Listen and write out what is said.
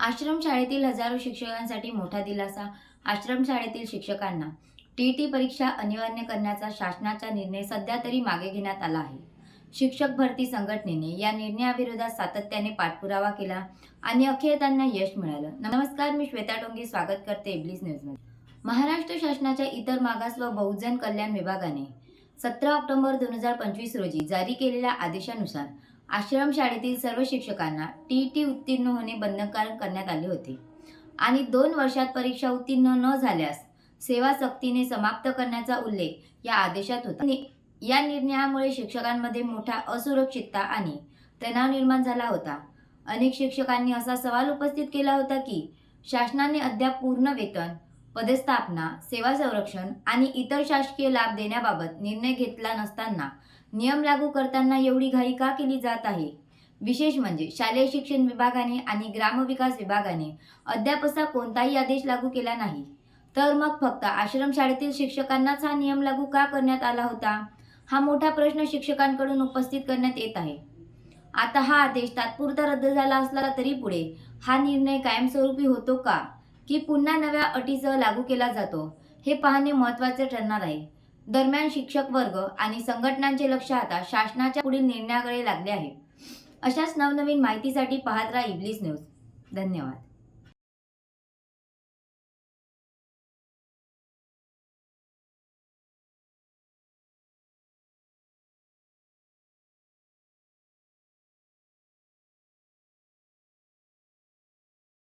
आश्रमशाळेतील हजारो शिक्षकांसाठी मोठा दिलासा. आश्रमशाळेतील शिक्षकांना टी टी परीक्षा अनिवार्य करण्याचा शासनाचा निर्णय सध्या तरी मागे घेण्यात आला आहे. शिक्षक भरती संघटनेने या निर्णयाविरोधात सातत्याने पाठपुरावा केला आणि अखेर त्यांना यश मिळालं. नमस्कार मी श्वेता डोंगे स्वागत करते इब्लिस न्यूजमध्ये महाराष्ट्र शासनाच्या इतर मागास व बहुजन कल्याण विभागाने सतरा ऑक्टोबर दोन हजार पंचवीस रोजी जारी केलेल्या आदेशानुसार आश्रमशाळेतील सर्व शिक्षकांना टी टी उत्तीर्ण होणे बंधनकारक करण्यात आले होते. आणि दोन वर्षात परीक्षा उत्तीर्ण न झाल्यास सेवा सक्तीने समाप्त करण्याचा उल्लेख या आदेशात होता. या निर्णयामुळे शिक्षकांमध्ये मोठा असुरक्षितता आणि तणाव निर्माण झाला होता. अनेक शिक्षकांनी असा सवाल उपस्थित केला होता की शासनाने अद्याप पूर्ण वेतन पदस्थापना सेवा संरक्षण आणि इतर शासकीय लाभ देण्याबाबत निर्णय घेतला नसताना नियम लागू करताना एवढी घाई का केली जात आहे? विशेष म्हणजे शालेय शिक्षण विभागाने आणि ग्रामविकास विभागाने अद्याप असा कोणताही आदेश लागू केला नाही. तर मग फक्त आश्रमशाळेतील शिक्षकांनाच हा नियम लागू का करण्यात आला होता? हा मोठा प्रश्न शिक्षकांकडून उपस्थित करण्यात येत आहे. आता हा आदेश तात्पुरता रद्द झाला असला तरी पुढे हा निर्णय कायमस्वरूपी होतो का? की पुन्हा नव्या अटीसह लागू केला जातो. हे पाहणे महत्त्वाचे ठरणार आहे. दरम्यान शिक्षक वर्ग आणि संघटनांचे लक्ष आता शासनाच्या पुढील निर्णयाकडे लागले आहे. अशाच नवनवीन माहितीसाठी पाहत राहा इब्लिस न्यूज. धन्यवाद.